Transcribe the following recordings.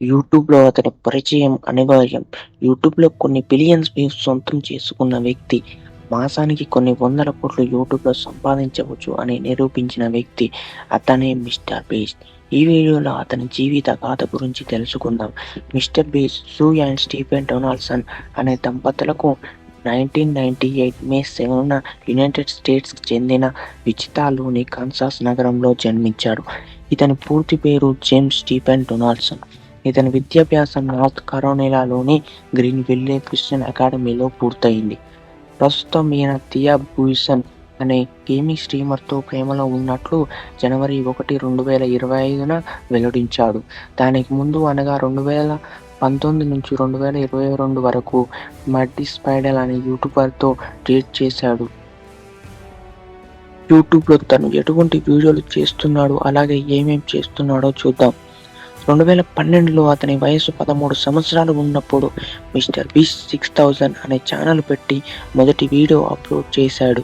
యూట్యూబ్‌లో అతని పరిచయం అనివార్యం. యూట్యూబ్‌లో కొన్ని బిలియన్స్ వ్యూస్ సొంతం చేసుకున్న వ్యక్తి. మాసానికి కొన్ని వందల కోట్లు యూట్యూబ్‌లో సంపాదించవచ్చు అని నిరూపించిన వ్యక్తి అతనే మిస్టర్ బీస్ట్. ఈ వీడియోలో అతని జీవిత గాథ గురించి తెలుసుకుందాం. మిస్టర్ బీస్ సూ అండ్ స్టీఫెన్ డొనాల్డ్సన్ అనే దంపతులకు nineteen ninety eight May seven United స్టేట్స్‌కి చెందిన విచితాలోని కన్సాస్ నగరంలో జన్మించాడు. ఇతని పూర్తి పేరు జేమ్స్ స్టీఫెన్ డొనాల్డ్సన్. ఇతని విద్యాభ్యాసం నార్త్ కరోలినాలోని గ్రీన్ విల్లే క్రిస్టియన్ అకాడమీలో పూర్తయింది. ప్రస్తుతం ఈయన థియా బూయిసన్ అనే గేమింగ్ స్ట్రీమర్‌తో ప్రేమలో ఉన్నట్లు జనవరి ఒకటి, రెండు వేల ఇరవై ఐదున వెల్లడించాడు. దానికి ముందు అనగా రెండు వేల పంతొమ్మిది నుంచి రెండు వేల ఇరవై రెండు వరకు మడ్డి స్పైడల్ అనే యూట్యూబర్‌తో డేట్ చేశాడు. యూట్యూబ్‌లో తను ఎటువంటి వీడియోలు చేస్తున్నాడు, అలాగే ఏమేం చేస్తున్నాడో చూద్దాం. రెండు వేల పన్నెండులో అతని వయసు పదమూడు సంవత్సరాలు ఉన్నప్పుడు మిస్టర్ బీస్ సిక్స్ థౌజండ్ అనే ఛానల్ పెట్టి మొదటి వీడియో అప్లోడ్ చేశాడు.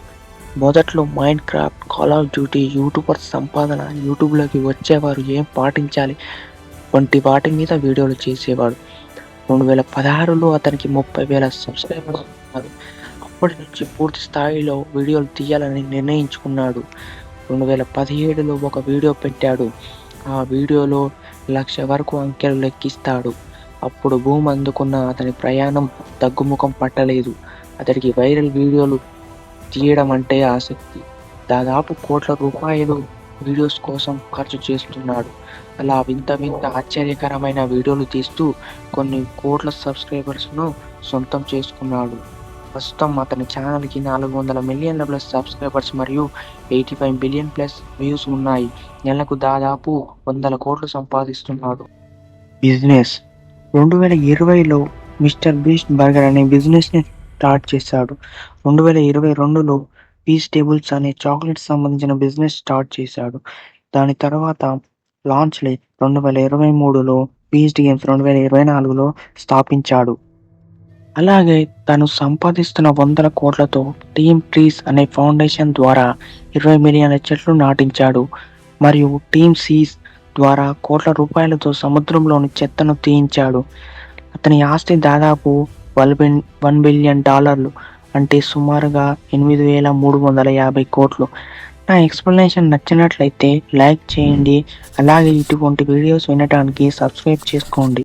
మొదట్లో Minecraft, call of duty, YouTuber సంపాదన, యూట్యూబ్‌లోకి వచ్చేవారు ఏం పాటించాలి వంటి వాటి మీద వీడియోలు చేసేవాడు. రెండు వేల పదహారులో అతనికి ముప్పై వేల సబ్స్క్రైబర్స్ ఉన్నారు. అప్పటి నుంచి పూర్తి స్థాయిలో వీడియోలు తీయాలని నిర్ణయించుకున్నాడు. రెండు వేల పదిహేడులో ఒక వీడియో పెట్టాడు. ఆ వీడియోలో లక్ష వరకు అంకెలు లెక్కిస్తాడు. అప్పుడు భూమి అందుకున్న అతని ప్రయాణం తగ్గుముఖం పట్టలేదు. అతడికి వైరల్ వీడియోలు తీయడం అంటే ఆసక్తి. దాదాపు కోట్ల రూపాయలు వీడియోస్ కోసం ఖర్చు చేస్తున్నాడు. అలా వింత వింత ఆశ్చర్యకరమైన వీడియోలు తీస్తూ కొన్ని కోట్ల సబ్స్క్రైబర్స్‌ను సొంతం చేసుకున్నాడు. ప్రస్తుతం అతని ఛానల్‌కి నాలుగు వందల మిలియన్ల ప్లస్ సబ్స్క్రైబర్స్ మరియు eighty five billion plus views ఉన్నాయి. నెలకు దాదాపు వందల కోట్లు సంపాదిస్తున్నాడు. బిజినెస్ రెండు వేల ఇరవైలో మిస్టర్ బీస్ట్ బర్గర్ అనే బిజినెస్‌ని స్టార్ట్ చేశాడు. రెండు వేల ఇరవై రెండులో పీస్ టేబుల్స్ అనే చాక్లెట్స్ సంబంధించిన బిజినెస్ స్టార్ట్ చేశాడు. దాని తర్వాత లాంచ్లే రెండు వేల ఇరవై మూడులో బీస్ట్ గేమ్స్ రెండు వేల ఇరవై నాలుగులో స్థాపించాడు. అలాగే తను సంపాదిస్తున్న వందల కోట్లతో టీమ్ ట్రీస్ అనే ఫౌండేషన్ ద్వారా ఇరవై మిలియన్ల చెట్లు నాటించాడు. మరియు టీమ్ సీస్ ద్వారా కోట్ల రూపాయలతో సముద్రంలోని చెత్తను తీయించాడు. అతని ఆస్తి దాదాపు వన్ వన్ బిలియన్ డాలర్లు అంటే సుమారుగా ఎనిమిది వేల మూడు వందల యాభై కోట్లు. నా ఎక్స్‌ప్లనేషన్ నచ్చినట్లయితే లైక్ చేయండి. అలాగే ఇటువంటి వీడియోస్ వినడానికి సబ్స్క్రైబ్ చేసుకోండి.